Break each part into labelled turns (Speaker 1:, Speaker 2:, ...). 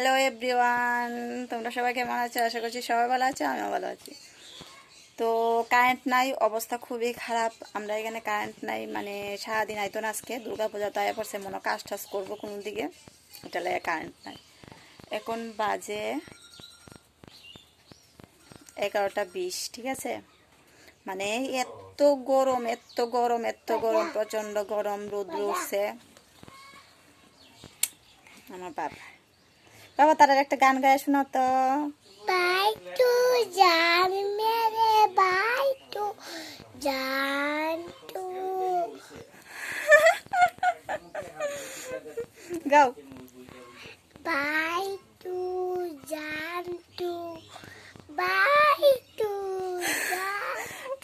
Speaker 1: Hello everyone তোমরা সবাই কেমন আছো? আশা করছি সবাই ভালো আছো, আমিও ভালো আছি। তো কারেন্ট নাই, অবস্থা খুবই খারাপ। আমরা এখানে কারেন্ট নাই মানে সারাদিন আইতো না আজকে। দুর্গা পূজা তাই পড়ছে, মনে কাজ টাজ করব কোনো দিকে। এটা লাগে কারেন্ট নাই। এখন বাজে এগারোটা বিশ, ঠিক আছে? মানে এত গরম এত গরম এত গরম প্রচণ্ড গরম, রোদ উঠছে। আমার বাবা। বাবা তার একটা গান গায়ে শোনো তো।
Speaker 2: বাই টু জান মেরে বাই টু জান টু
Speaker 1: গাও।
Speaker 2: বাই টু জান টু বাই টু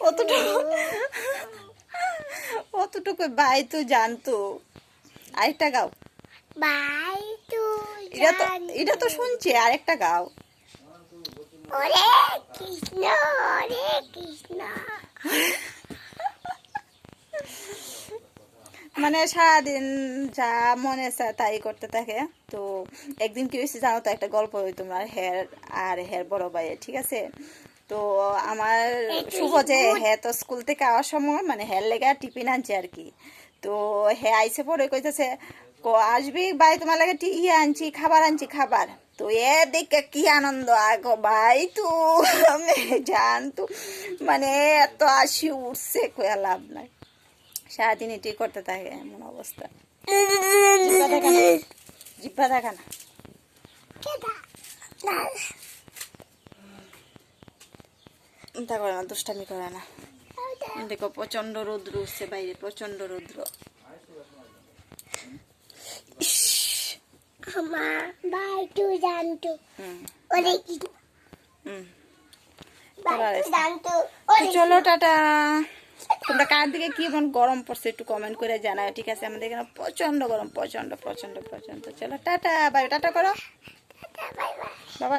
Speaker 1: অতটুকু অতটুকু বাই টু জানতো আরেকটা গাও। এটা তো শুনছে আরেকটা গাও। মানে সারাদিন যা মনে চায় তাই করতে থাকে। তো একদিন কি হয়েছে জানো তো একটা গল্প হই তোমার হের আর হের বড় ভাই ঠিক আছে? তো আমার শুভ যে হে তো স্কুল থেকে আসার সময় মানে হের লেগে টিফিন আনছে আর কি। তো হে আইসে পরে কইতেছে আসবি ভাই তোমার লাগে টি ইয়ে আনছি খাবার আনছি খাবার। তো এ দেখে কি আনন্দ আগো ভাই তো আমি জান তো মানে এত আসি উঠছে কয়া লাভ নাই। সারাদিন এটাই করতে থাকে এমন অবস্থা। জিব্বা দেখা না জিব্বা না। তা করে না দুষ্টামি করে না। দেখো প্রচণ্ড রৌদ্র উঠছে বাইরে প্রচণ্ড রৌদ্র।
Speaker 2: అమ్మా
Speaker 1: চলো টাটা। তোমরা কার দিকে কি এমন গরম পড়ছে একটু কমেন্ট করে জানাও ঠিক আছে? আমাদের এখানে প্রচণ্ড গরম প্রচণ্ড প্রচণ্ড প্রচণ্ড চলো টাটা বাই টাটা করো। বাবা।